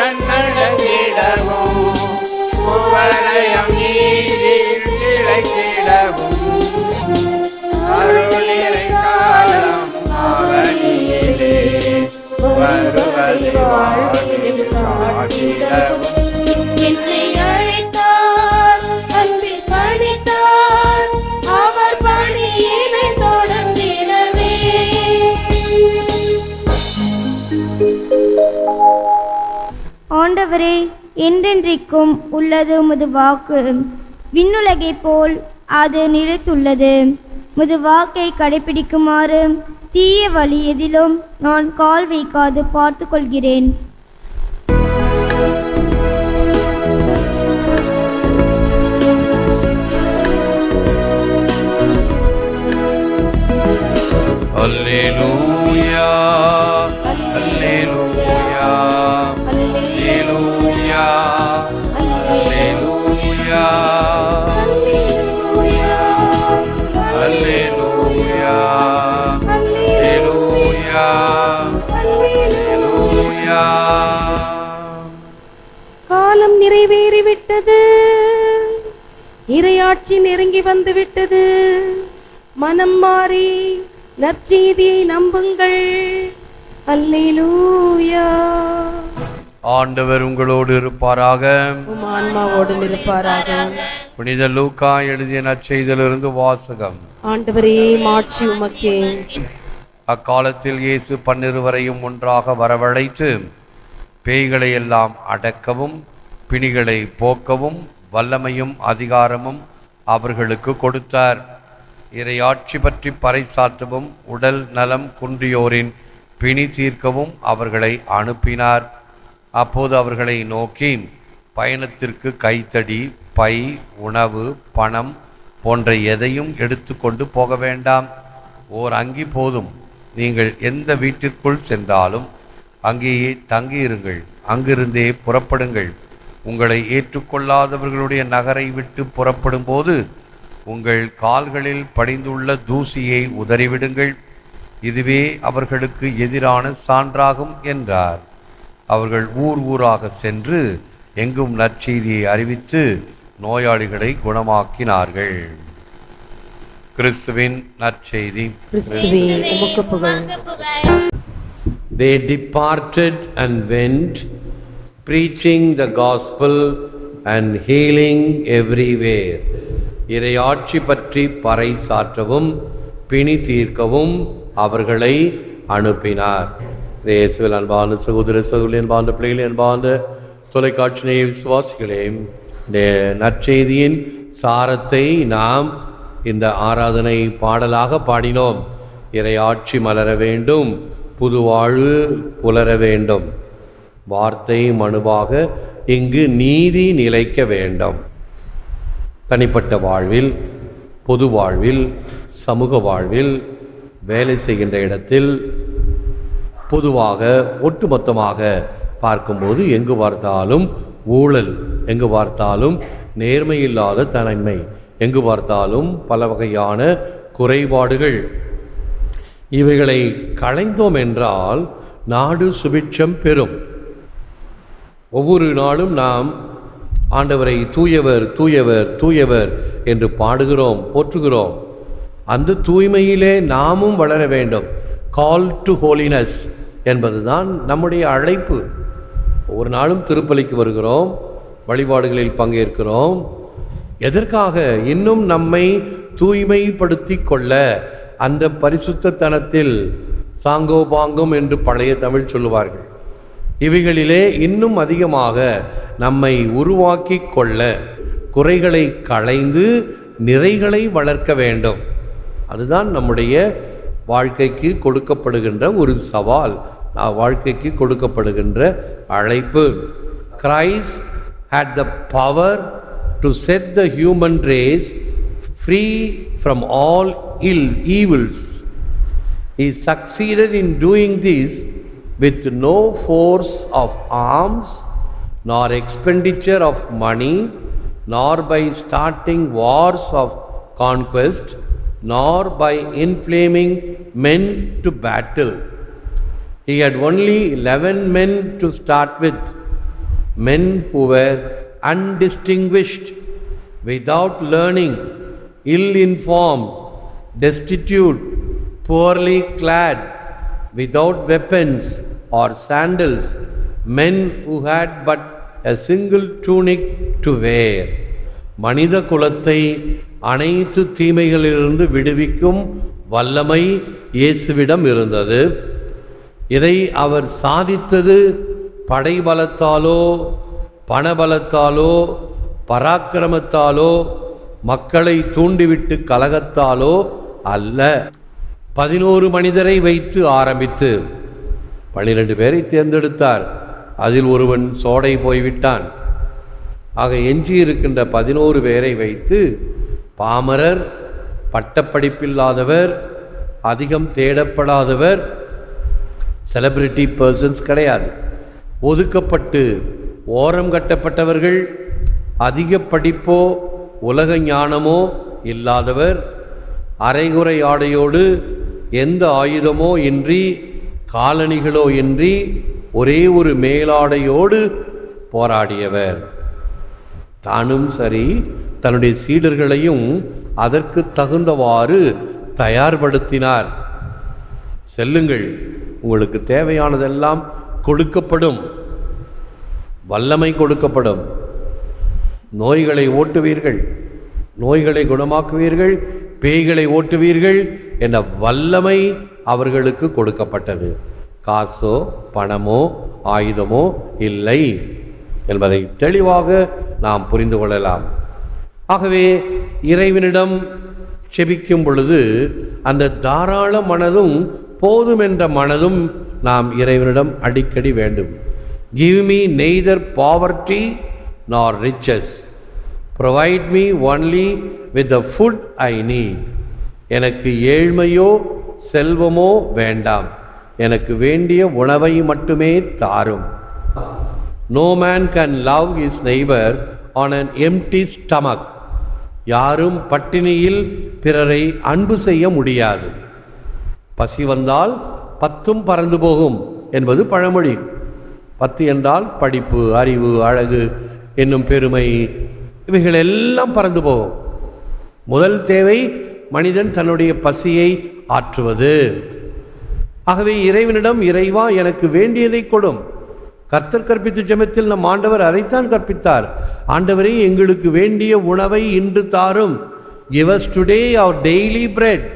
உடன் நடந்திடவும் பூவலயம் நீரில் கிளைத்திடவும் அருளிலை காலம் அவனியிலே வருவதை வாழ்வில் காட்டிடவும் ஆண்டவரே என்றென்றைக்கும் உள்ளது உமது வாக்கு. விண்ணுலகைப் போல் அது நிலைத்துள்ளது. முது வாக்கை கடைபிடிக்குமாறு தீய வழி எதிலும் நான் கால் வைக்காது பார்த்து கொள்கிறேன் Hallelujah நிறைவேறிவிட்டது இறையாட்சி நெருங்கி வந்து விட்டது. மனம் மாறி நற்செய்தியை நம்புங்கள். அல்லேலூயா. ஆண்டவர் உங்களோடு இருப்பாராக. ஆன்மாவோடும் இருப்பாராக. புனித லூக்கா எழுதிய நற்செய்தியிலிருந்து வாசகம். ஆண்டவரே மாட்சி உமக்கே. அக்காலத்தில் இயேசு பன்னிருவரையும் ஒன்றாக வரவழைத்து பேய்களை எல்லாம் அடக்கவும் பிணிகளை போக்கவும் வல்லமையும் அதிகாரமும் அவர்களுக்கு கொடுத்தார். இறையாட்சி பற்றி பறைசாற்றவும் உடல் நலம் குன்றியோரின் பிணி தீர்க்கவும் அவர்களை அனுப்பினார். அப்போது அவர்களை நோக்கி பயணத்திற்கு கைத்தடி பை உணவு பணம் போன்ற எதையும் எடுத்துக்கொண்டு போக வேண்டாம். ஓர் அங்கி போதும். நீங்கள் எந்த வீட்டிற்குள் சென்றாலும் அங்கேயே தங்கியிருங்கள். அங்கிருந்தே புறப்படுங்கள். உங்களை ஏற்றுக்கொள்ளாதவர்களுடைய நகரை விட்டு புறப்படும்போது உங்கள் கால்களில் படிந்துள்ள தூசியை உதறிவிடுங்கள். இதுவே அவர்களுக்கு எதிரான சான்றாகும் என்றார். அவர்கள் ஊர் ஊராக சென்று எங்கும் நற்செய்தியை அறிவித்து நோயாளிகளை குணமாக்கினார்கள். கிறிஸ்துவின் நற்செய்தி. They departed and went, preaching the gospel and healing everywhere. இறையாட்சி பற்றி பறை சாற்றவும் பிணி தீர்க்கவும் அவர்களை அனுப்பினார். இயேசுவில் அன்பான சகோதர சகோதரி அன்பான பிள்ளைகளே அன்பான தொலைக்காட்சி விசுவாசிகளையும் விசுவாசிகளே நற்செய்தியின் சாரத்தை நாம் இந்த ஆராதனை பாடலாக பாடினோம். இறையாட்சி மலர வேண்டும் புது வாழ்வு புலர வேண்டும். வார்த்தை மனுவாக இங்கு நீதி நிலைக்க வேண்டும். தனிப்பட்ட வாழ்வில் பொது வாழ்வில் சமூக வாழ்வில் வேலை செய்கின்ற இடத்தில் பொதுவாக ஒட்டுமொத்தமாக பார்க்கும்போது எங்கு பார்த்தாலும் ஊழல் எங்கு பார்த்தாலும் நேர்மையில்லாத தன்மை எங்கு பார்த்தாலும் பல வகையான குறைபாடுகள். இவைகளை களைந்தோம் என்றால் நாடு சுபிட்சம் பெறும். ஒவ்வொரு நாளும் நாம் ஆண்டவரை தூயவர் தூயவர் தூயவர் என்று பாடுகிறோம் போற்றுகிறோம். அந்த தூய்மையிலே நாமும் வளர வேண்டும். கால் டு ஹோலினஸ் என்பதுதான் நம்முடைய அழைப்பு. ஒவ்வொரு நாளும் திருப்பலிக்கு வருகிறோம் வழிபாடுகளில் பங்கேற்கிறோம். எதற்காக இன்னும் நம்மை தூய்மைப்படுத்தி கொள்ள அந்த பரிசுத்தத்தனத்தில் சாங்கோபாங்கம் என்று பழைய தமிழ் சொல்லுவார்கள். இவைகளிலே இன்னும் அதிகமாக நம்மை உருவாக்கி கொள்ள குறைகளை களைந்து நிறைகளை வளர்க்க வேண்டும். அதுதான் நம்முடைய வாழ்க்கைக்கு கொடுக்கப்படுகின்ற ஒரு சவால். நான் வாழ்க்கைக்கு கொடுக்கப்படுகின்ற அழைப்பு. Christ had the power to set the human race free from all ill evils he succeeded in doing this with no force of arms, nor expenditure of money, nor by starting wars of conquest, nor by inflaming men to battle. He had only 11 men to start with, men who were undistinguished, without learning, ill informed, destitute, poorly clad, without weapons, or sandals, men who had but a single tunic to wear. மனித குலத்தை அனைத்து தீமைகளிலிருந்து விடுவிக்கும் வல்லமை இயேசுவிடம் இருந்தது இதை அவர் சாதித்தது படைபலத்தாலோ பணபலத்தாலோ பராக்கிரமத்தாலோ மக்களை தூண்டிவிட்டு கலகத்தாலோ அல்ல பதினோரு மனிதரை வைத்து ஆரம்பித்து பன்னிரண்டு பேரை தேர்ந்தெடுத்தார். அதில் ஒருவன் சோடை போய்விட்டான். ஆக எஞ்சி இருக்கின்ற பதினோரு பேரை வைத்து பாமரர் பட்டப்படிப்பில்லாதவர் அதிகம் தேடப்படாதவர் செலிபிரிட்டி பர்சன்ஸ் கிடையாது. ஒதுக்கப்பட்டு ஓரம் கட்டப்பட்டவர்கள் அதிக படிப்போ உலக ஞானமோ இல்லாதவர் அரைகுறை ஆடையோடு எந்த ஆயுதமோ இன்றி காலணிகளோ இன்றி ஒரே ஒரு மேலாடையோடு போராடியவர். தானும் சரி தன்னுடைய சீடர்களையும் அதற்கு தகுந்தவாறு தயார்படுத்தினார். செல்லுங்கள் உங்களுக்கு தேவையானதெல்லாம் கொடுக்கப்படும். வல்லமை கொடுக்கப்படும். நோய்களை ஓட்டுவீர்கள். நோய்களை குணமாக்குவீர்கள். பேய்களை ஓட்டுவீர்கள் என்ற வல்லமை அவர்களுக்கு கொடுக்கப்பட்டது. காசோ பணமோ ஆயுதமோ இல்லை என்பதை தெளிவாக நாம் புரிந்து கொள்ளலாம். ஆகவே இறைவனிடம் செபிக்கும் பொழுது அந்த தாராள மனதும் போதும் என்ற மனதும் நாம் இறைவனிடம் அடிக்கடி வேண்டும். Give me neither poverty nor riches provide me only with the food I need எனக்கு ஏழ்மையோ செல்வமோ வேண்டாம். எனக்கு வேண்டிய உணவை மட்டுமே தாரும். No man can love is neighbour on an empty stomach யாரும் பட்டினியில் பிறரை அன்பு செய்ய முடியாது. பசி வந்தால் பத்தும் பறந்து போகும் என்பது பழமொழி. பத்து என்றால் படிப்பு அறிவு அழகு என்னும் பெருமை இவைகள் எல்லாம் பறந்து போகும். முதல் தேவை மனிதன் தன்னுடைய பசியை ஆற்றுவது. ஆகவே இறைவனிடம் இறைவா எனக்கு வேண்டியதை கொடும். கர்த்தர் கற்பித்த ஜெபத்தில் நம் ஆண்டவர் அதைத்தான் கற்பித்தார். ஆண்டவரே எங்களுக்கு வேண்டிய உணவை இன்று தாரும். Give us today our daily bread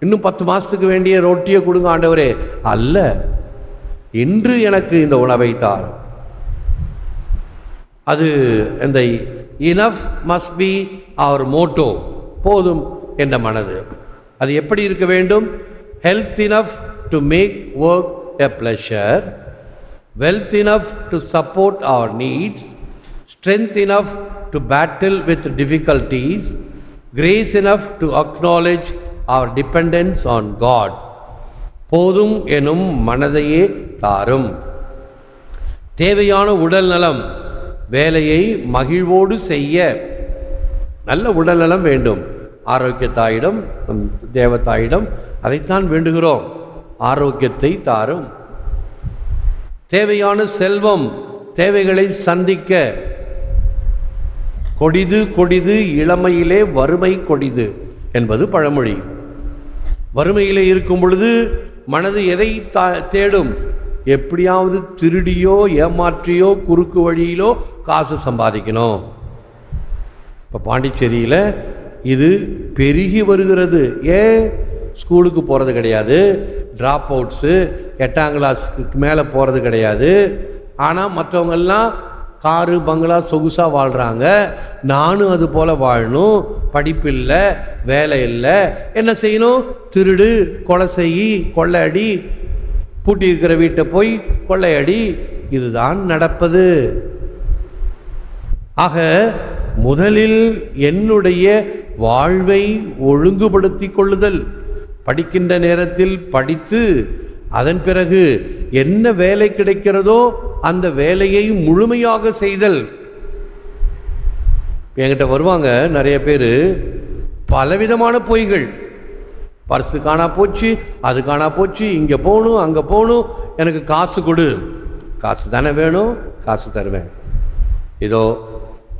இன்னும் பத்து மாதத்துக்கு வேண்டிய ரொட்டியை கொடுங்க ஆண்டவரே. அல்ல இன்று எனக்கு இந்த உணவை தாரும். அது இந்த enough must be our motto போதும் என்ற மனது. அது எப்படி இருக்க வேண்டும் health enough to make work a pleasure wealth enough to support our needs strength enough to battle with difficulties grace enough to acknowledge our dependence on God போதும் எனும் மனதையே தாரும் தேவையான உடல் நலம் வேலையை மகிழ்வோடு செய்ய நல்ல உடல்நலம் வேண்டும் ஆரோக்கியத்தாயிடம் தேவத்தாயிடம் அதைத்தான் வேண்டுகிறோம். ஆரோக்கியத்தை தாரும். தேவையான செல்வம் தேவைகளை சந்திக்க. கொடிது கொடிது இளமையிலே வறுமை கொடிது என்பது பழமொழி. வறுமையிலே இருக்கும் பொழுது மனது எதை தா- தேடும்? எப்படியாவது திருடியோ ஏமாற்றியோ குறுக்கு வழியிலோ காசு சம்பாதிக்கணும். இப்போ பாண்டிச்சேரியில் இது பெருகி வருகிறது. ஏன் ஸ்கூலுக்கு போகிறது கிடையாது. ட்ராப் அவுட்ஸு எட்டாம் கிளாஸ்க்கு மேலே போகிறது கிடையாது. ஆனால் மற்றவங்கெல்லாம் காரு பங்களா சொகுசாக வாழ்கிறாங்க நானும் அது போல் வாழணும். படிப்பு இல்லை வேலை இல்லை. என்ன செய்யணும்? திருடு கொலை செய்யி கொள்ளையடி பூட்டி இருக்கிற வீட்டை போய் கொள்ளையடி. இதுதான் நடப்பது. ஆக முதலில் என்னுடைய வாழ்வை ஒழுங்குபடுத்தி கொள்ளுதல். படிக்கின்ற நேரத்தில் படித்து அதன் பிறகு என்ன வேலை கிடைக்கிறதோ அந்த வேலையை முழுமையாக செய்தல். என்கிட்ட வருவாங்க நிறைய பேர். பலவிதமான பொய்கள். பர்ஸு காணா போச்சு அது காணா போச்சு இங்கே போகணும் அங்கே போகணும் எனக்கு காசு கொடு. காசு தானே வேணும் காசு தருவேன். இதோ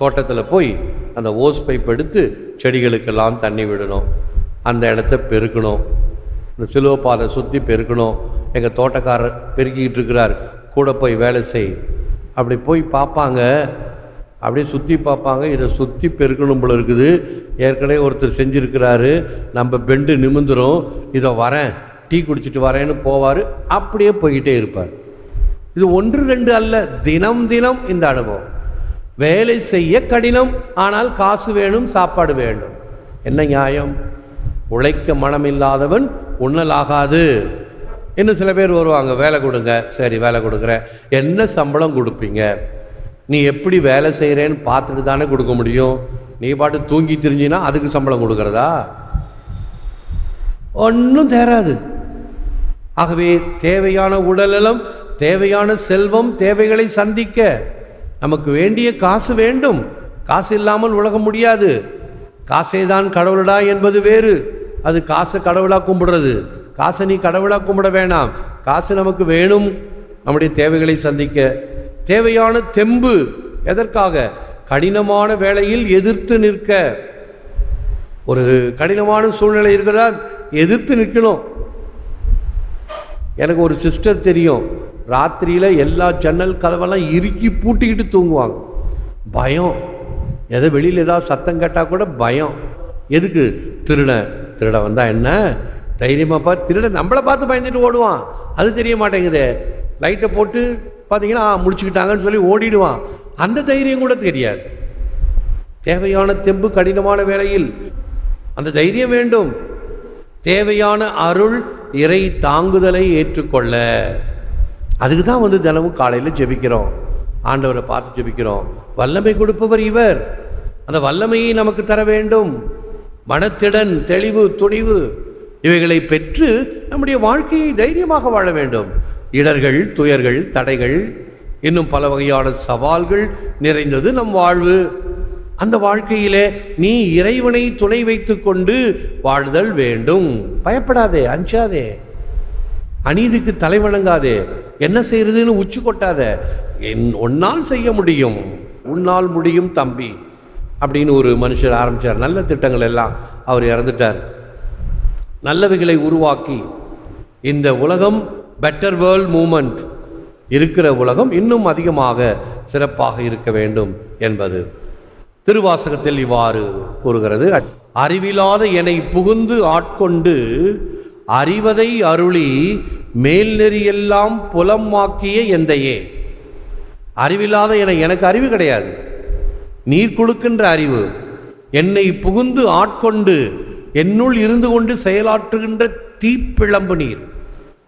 தோட்டத்தில் போய் அந்த ஓஸ் பைப் எடுத்து செடிகளுக்கெல்லாம் தண்ணி விடணும். அந்த இடத்த பெருக்கணும். இந்த சிலுவப்பாதை சுற்றி பெருக்கணும். எங்கள் தோட்டக்காரர் பெருக்கிக்கிட்டு இருக்கிறார். கூட போய் வேலை செய். அப்படி போய் பார்ப்பாங்க. அப்படியே சுற்றி பார்ப்பாங்க. இதை சுற்றி பெருக்கணும் போல இருக்குது. ஏற்கனவே ஒருத்தர் செஞ்சுருக்கிறாரு. நம்ம பெண்டு நிமிந்துடும் இதை வரேன். டீ குடிச்சிட்டு வரேன்னு போவார். அப்படியே போய்கிட்டே இருப்பார். இது ஒன்று ரெண்டு அல்ல. தினம் தினம் இந்த அனுபவம். வேலை செய்ய கடினம் ஆனால் காசு வேணும் சாப்பாடு வேண்டும். என்ன நியாயம்? உழைக்க மனமில்லாதவன் உண்ணலாகாது. இன்னும் சில பேர் வருவாங்க வேலை கொடுங்க. சரி வேலை கொடுக்குறேன் என்ன சம்பளம் கொடுப்பீங்க? நீ எப்படி வேலை செய்கிறேன்னு பார்த்துட்டு தானே கொடுக்க முடியும். நீ பாட்டு தூங்கி திரிஞ்சினா அதுக்கு சம்பளம் கொடுக்கறதா? ஒன்றும் தேராது. ஆகவே தேவையான உடல்நலம் தேவையான செல்வம் தேவைகளை சந்திக்க. நமக்கு வேண்டிய காசு வேண்டும். காசு இல்லாமல் உலகம் முடியாது. காசே தான் கடவுளடா என்பது வேறு. அது காசை கடவுளாக கும்பிடுறது. காசை நீ கடவுளாக கும்பிட வேணாம். காசு நமக்கு வேணும். நம்முடைய தேவைகளை சந்திக்க. தேவையான தெம்பு. எதற்காக? கடினமான வேலையில் எதிர்த்து நிற்க. ஒரு கடினமான சூழ்நிலை இருக்கிறதா? எதிர்த்து நிற்கணும். எனக்கு ஒரு சிஸ்டர் தெரியும். ராத்திரியில் எல்லா ஜன்னல் கதவெல்லாம் இறுக்கி பூட்டிக்கிட்டு தூங்குவாங்க. பயம். எதை வெளியில் ஏதாவது சத்தம் கேட்டால் கூட பயம். எதுக்கு? திருடன் திருடன் வந்தால் என்ன? தைரியமாக பார்த்து திருடன் நம்மளை பார்த்து பயந்துட்டு ஓடுவான். அது தெரிய மாட்டேங்குதே. லைட்டை போட்டு பார்த்தீங்கன்னா முடிச்சுக்கிட்டாங்கன்னு சொல்லி ஓடிடுவான். அந்த தைரியம் கூட தெரியாது. தேவையான தெம்பு கடினமான வேளையில் அந்த தைரியம் வேண்டும். தேவையான அருள் இறை தாங்குதலை ஏற்றுக்கொள்ள. அதுக்கு தான் வந்து தினமும் காலையில் ஜெபிக்கிறோம். ஆண்டவரை பார்த்து ஜெபிக்கிறோம். வல்லமை கொடுப்பவர் இவர். அந்த வல்லமையை நமக்கு தர வேண்டும். மனத்திடன் தெளிவு துணிவு இவைகளை பெற்று நம்முடைய வாழ்க்கையை தைரியமாக வாழ வேண்டும். இடர்கள் துயர்கள் தடைகள் இன்னும் பல வகையான சவால்கள் நிறைந்தது நம் வாழ்வு. அந்த வாழ்க்கையிலே நீ இறைவனை துணை வைத்து கொண்டு வாழ்தல் வேண்டும். பயப்படாதே அஞ்சாதே. அநீதிக்கு தலை வணங்காதே. என்ன செய்யறதுன்னு உச்சி கொட்டாத. என் உன்னால் செய்ய முடியும். உன்னால் முடியும் தம்பி. அப்படின்னு ஒரு மனுஷர் ஆரம்பிச்சார். நல்ல திட்டங்கள் எல்லாம் அவர் இறந்துட்டார். நல்லவைகளை உருவாக்கி இந்த உலகம் பெட்டர் வேர்ல்ட் மூமெண்ட் இருக்கிற உலகம் இன்னும் அதிகமாக சிறப்பாக இருக்க வேண்டும் என்பது. திருவாசகத்தில் இவ்வாறு கூறுகிறது. அறிவில்லாத என்னை புகுந்து ஆட்கொண்டு அறிவதை அருளி மேல் நெறியெல்லாம் புலமாக்கிய எந்தையே. அறிவில்லாத என எனக்கு அறிவு கிடையாது. நீர் கொடுக்கின்ற அறிவு என்னை புகுந்து ஆட்கொண்டு என்னுள் இருந்து கொண்டு செயலாற்றுகின்ற தீப்பிழம்பு நீர்.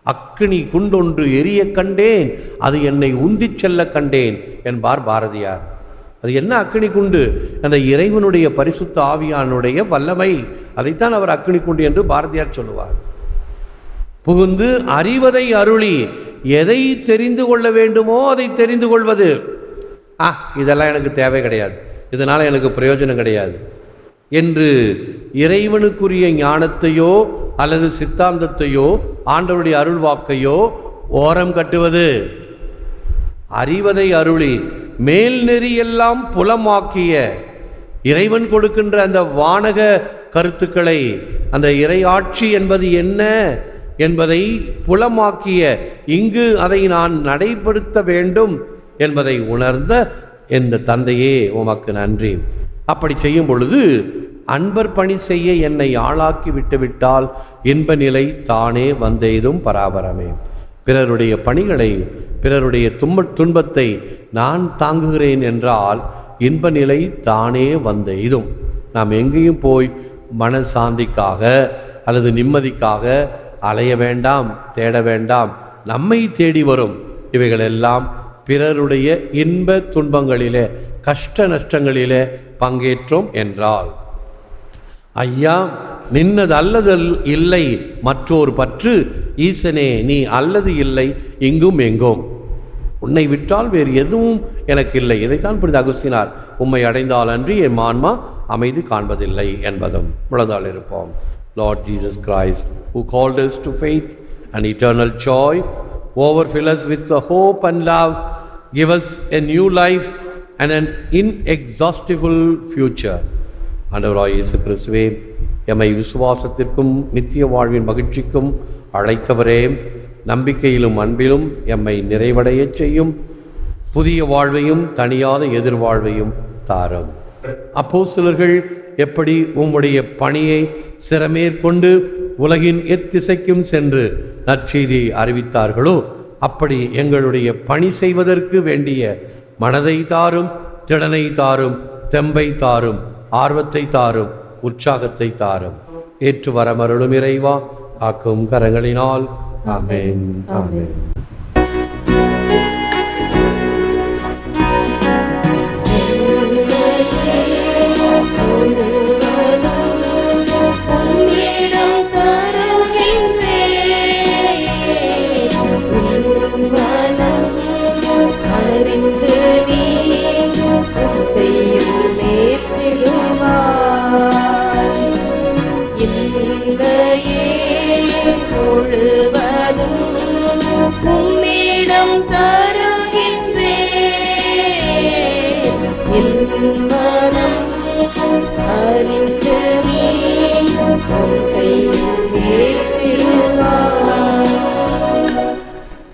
அக்கினி குண்டொன்று எரிய கண்டேன் அது என்னை உந்திச் செல்ல கண்டேன் என்பார் பாரதியார். அது என்ன அக்கினி குண்டு? அந்த இறைவனுடைய பரிசுத்த ஆவியானுடைய வல்லமை. அதைத்தான் அவர் அக்கினி குண்டு என்று பாரதியார் சொல்லுவார். புகுந்து அறிவதை அருளி எதை தெரிந்து கொள்ள வேண்டுமோ அதை தெரிந்து கொள்வது. ஆ இதெல்லாம் எனக்கு தேவை கிடையாது. இதனால் எனக்கு பிரயோஜனம் கிடையாது. என்று இறைவனுக்குரிய ஞானத்தையோ அல்லது சித்தாந்தத்தையோ ஆண்டவருடைய அருள்வாக்கையோ ஓரம் கட்டுவது. அறிவதை அருளி மேல் நெறியெல்லாம் புலமாக்கிய இறைவன் கொடுக்கின்ற அந்த வானக கருத்துக்களை அந்த இறையாட்சி என்பது என்ன? என்பதை புலமாக்கிய இங்கு அதை நான் நடைபடுத்த வேண்டும் என்பதை உணர்ந்த என் தந்தையே உமக்கு நன்றி. அப்படி செய்யும் பொழுது அன்பர் பணி செய்ய என்னை ஆளாக்கி விட்டுவிட்டால் இன்ப நிலை தானே வந்தெய்தும் பராபரமே. பிறருடைய பணிகளை பிறருடைய தும்ப துன்பத்தை நான் தாங்குகிறேன் என்றால் இன்ப நிலை தானே வந்த நாம் எங்கேயும் போய் மன சாந்திக்காக அல்லது நிம்மதிக்காக அலைய வேண்டாம் தேட வேண்டாம் நம்மை தேடி வரும். இவைகளெல்லாம் பிறருடைய இன்ப துன்பங்களிலே கஷ்ட நஷ்டங்களிலே பங்கேற்றோம் என்றால் ஐயா நின்னது அல்லது இல்லை மற்றோர் பற்று ஈசனே நீ அல்லது இல்லை இங்கும் எங்கும். உன்னை விட்டால் வேறு எதுவும் எனக்கு இல்லை. இதைத்தான் புரிந்து அகசினார் உம்மை அடைந்தால் அன்றி என் மான்மா அமைதி காண்பதில்லை என்பதும் முழந்தால் இருப்போம். Lord Jesus Christ, who called us to faith and eternal joy overfill us with the hope and love give us a new life and an inexhaustible future. ஆண்டவராய் இயேசு கிறிஸ்துவே எம்மை விசுவாசத்திற்கும் நித்திய வாழ்வின் மகிழ்ச்சிக்கும் அழைத்தவரே நம்பிக்கையிலும் அன்பிலும் எம்மை நிறைவடையச் செய்யும் புதிய வாழ்வையும் தனியாத எதிர்வாழ்வையும் தாரும். அப்போஸ்தலர்கள் எப்படி உம்முடைய பணியை சிறமேற்கொண்டு உலகின் எத்திசைக்கும் சென்று நற்செய்தியை அறிவித்தார்களோ அப்படி எங்களுடைய பணி செய்வதற்கு வேண்டிய மனதை தாரும் திடனை தாரும் தெம்பை தாரும் ஆர்வத்தை தாரும் உற்சாகத்தை தாரும். ஏற்று வரமருளும் இறைவா காக்கும் கரங்களினால். ஆமேன். ஆமேன்.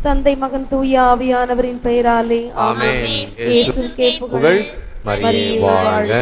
தந்தை மகன் தூய ஆவியானவரின் பெயராலே. ஆமென். இயேசுவுக்கே புகழ். மரியே வாழ்க.